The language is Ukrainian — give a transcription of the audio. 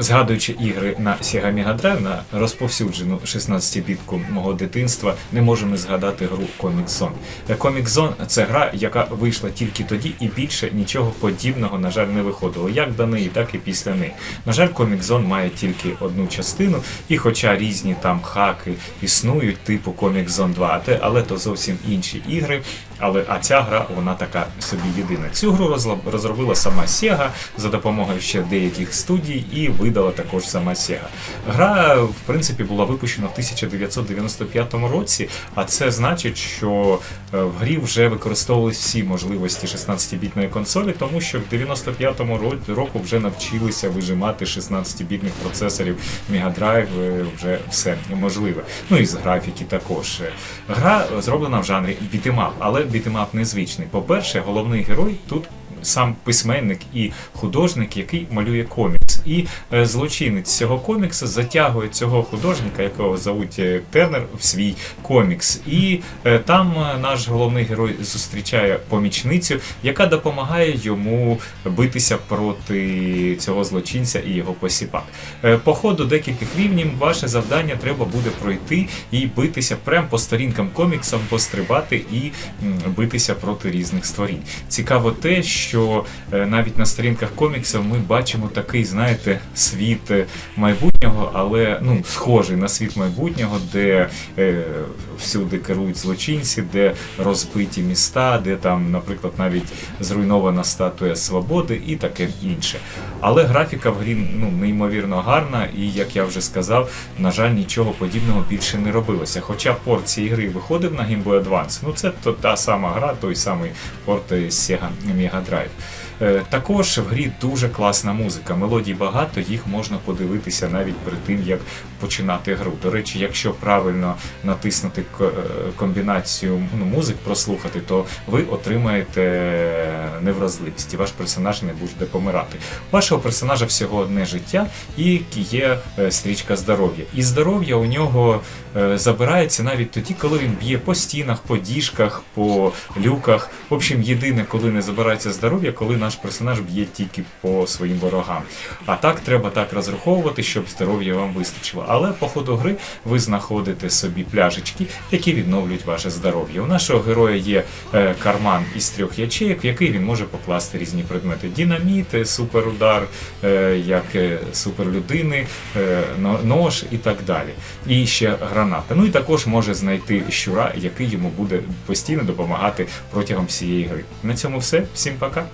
Згадуючи ігри на Sega Mega Drive, на розповсюджену 16-бітку мого дитинства, не можемо згадати гру Comic Zone. Comic Zone – це гра, яка вийшла тільки тоді, і більше нічого подібного, на жаль, не виходило. Як до неї, так і після неї. На жаль, Comic Zone має тільки одну частину, і хоча різні там хаки існують, типу Comic Zone 2, те- але то зовсім інші ігри. Але а ця гра вона така собі єдина. Цю гру розробила сама Sega за допомогою ще деяких студій і видала також сама Sega. Гра, в принципі, була випущена в 1995 році, а це значить, що е, в грі вже використовувалися всі можливості 16-бітної консолі, тому що в 95-му ро- року вже навчилися вижимати 16-бітних процесорів Mega Drive, е, вже все можливе. Ну і з графіки також. Гра зроблена в жанрі бітемап, але бітемап незвичний. По-перше, головний герой тут сам письменник і художник, який малює комікс. І е, злочинець цього коміксу затягує цього художника, якого зовуть е, Тернер, в свій комікс. І е, там наш головний герой зустрічає помічницю, яка допомагає йому битися проти цього злочинця і його посіпак. По ходу декількох рівнів ваше завдання треба буде пройти і битися прямо по сторінкам коміксам, пострибати і битися проти різних створінь. Цікаво те, що навіть на сторінках коміксів ми бачимо такий, знаєте, світ е, майбутнього, але ну схожий на світ майбутнього, де е, всюди керують злочинці, де розбиті міста, де там, наприклад, навіть зруйнована статуя свободи і таке інше. Але графіка в грі ну неймовірно гарна, і як я вже сказав, на жаль, нічого подібного більше не робилося. Хоча порт цієї гри виходив на Game Boy Advance, ну це то та сама гра, той самий порт з Sega Mega Drive. Е, Також в грі дуже класна музика. Мелодій багато, їх можна подивитися навіть перед тим, як починати гру. До речі, якщо правильно натиснути е, комбінацію ну, музик, прослухати, то ви отримаєте невразливість, і ваш персонаж не буде помирати. У вашого персонажа всього одне життя і є е, стрічка здоров'я. І здоров'я у нього забирається навіть тоді, коли він б'є по стінах, по діжках, по люках. В общем, єдине, коли не забирається здоров'я, коли наш персонаж б'є тільки по своїм ворогам. А так треба так розраховувати, щоб здоров'я вам вистачило. Але по ходу гри ви знаходите собі пляжечки, які відновлюють ваше здоров'я. У нашого героя є е, карман із трьох ячеїк, в який він може покласти різні предмети: дінаміт, е, суперудар, е, як суперлюдини, нож і так далі. І ще граната. Ну і також може знайти щура, який йому буде постійно допомагати протягом всієї гри. На цьому все. Всім пока.